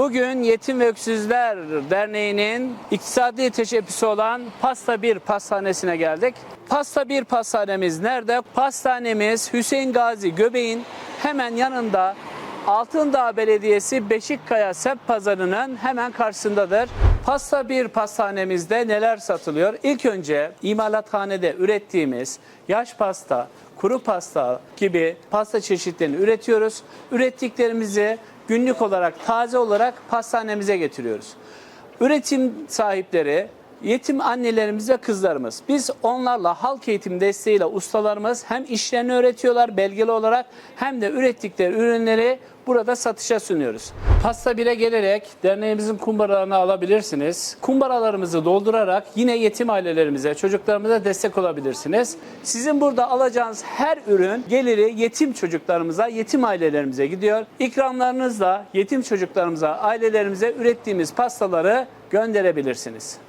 Bugün Yetim ve Öksüzler Derneği'nin iktisadi teşebbüsü olan Pasta 1 Pastanesi'ne geldik. Pasta 1 Pastanemiz nerede? Pastanemiz Hüseyin Gazi Göbeğin hemen yanında Altındağ Belediyesi Beşikkaya Semt Pazarı'nın hemen karşısındadır. Pasta 1 pastanemizde neler satılıyor? İlk önce imalathanede ürettiğimiz yaş pasta, kuru pasta gibi pasta çeşitlerini üretiyoruz. Ürettiklerimizi günlük olarak, taze olarak pastanemize getiriyoruz. Üretim sahipleri yetim annelerimiz ve kızlarımız. Biz onlarla halk eğitim desteğiyle ustalarımız hem işlerini öğretiyorlar belgeli olarak hem de ürettikleri ürünleri burada satışa sunuyoruz. Pasta 1'e gelerek derneğimizin kumbaralarını alabilirsiniz. Kumbaralarımızı doldurarak yine yetim ailelerimize, çocuklarımıza destek olabilirsiniz. Sizin burada alacağınız her ürün geliri yetim çocuklarımıza, yetim ailelerimize gidiyor. İkramlarınızla yetim çocuklarımıza, ailelerimize ürettiğimiz pastaları gönderebilirsiniz.